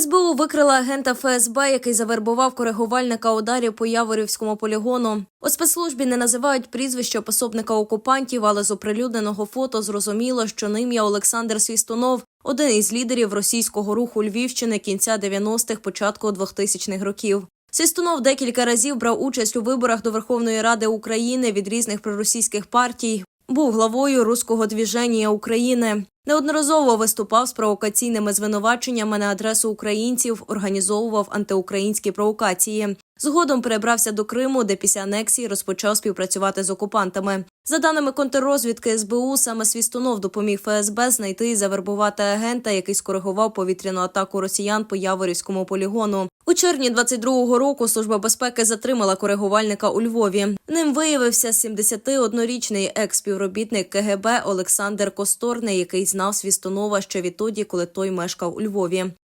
СБУ викрила агента ФСБ, який завербував коригувальника ударів по Яворівському полігону. У спецслужбі не називають прізвище пособника окупантів, але з оприлюдненого фото зрозуміло, що ним є Олександр Свістунов, один із лідерів російського руху Львівщини кінця 90-х, початку 2000-х років. Свістунов декілька разів брав участь у виборах до Верховної Ради України від різних проросійських партій. Був главою руського двіження України. Неодноразово виступав з провокаційними звинуваченнями на адресу українців, організовував антиукраїнські провокації. Згодом перебрався до Криму, де після анексії розпочав співпрацювати з окупантами. За даними контррозвідки СБУ, саме Свістунов допоміг ФСБ знайти і завербувати агента, який скоригував повітряну атаку росіян по Яворівському полігону. У червні 22-го року служба безпеки затримала коригувальника у Львові. Ним виявився 71-річний екс-співробітник КГБ Олександр Косторний, який знав Свістунова ще відтоді, коли той мешкав у Львові.